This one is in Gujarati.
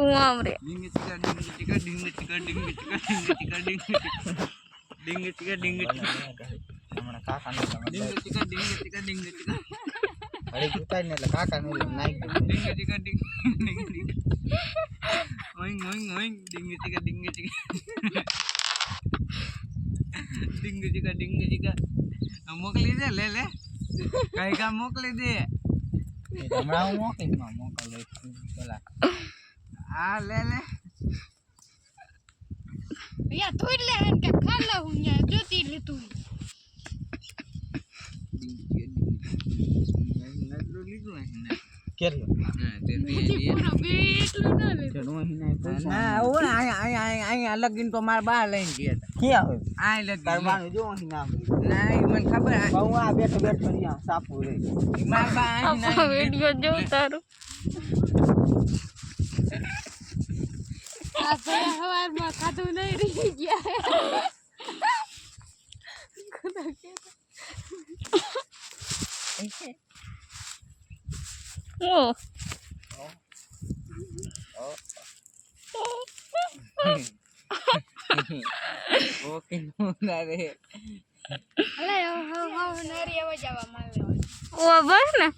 શું આમ રે મોકલી દે લે લે કઈ કા મોકલી દે હમણાં હું મોકલી મોકલ પેલા હા લે લે. યા તું લે હે કે ખા લે હું યા જોતી લે તું તો મારા બા લઈને ગયા ક્યાં અહીં નામ નહીં મને ખબર હું. આ બેઠો બેઠો અહીંયા સાપુ રે મારા બા અહીં વિડિયો જો તારું. આ ભયા હવારમાં ખાધું નહીં રહી ગયા. ઓ ઓકે ના રે અલે હવે હવે નરી હવે જવા માંગે ઓ બસ ને.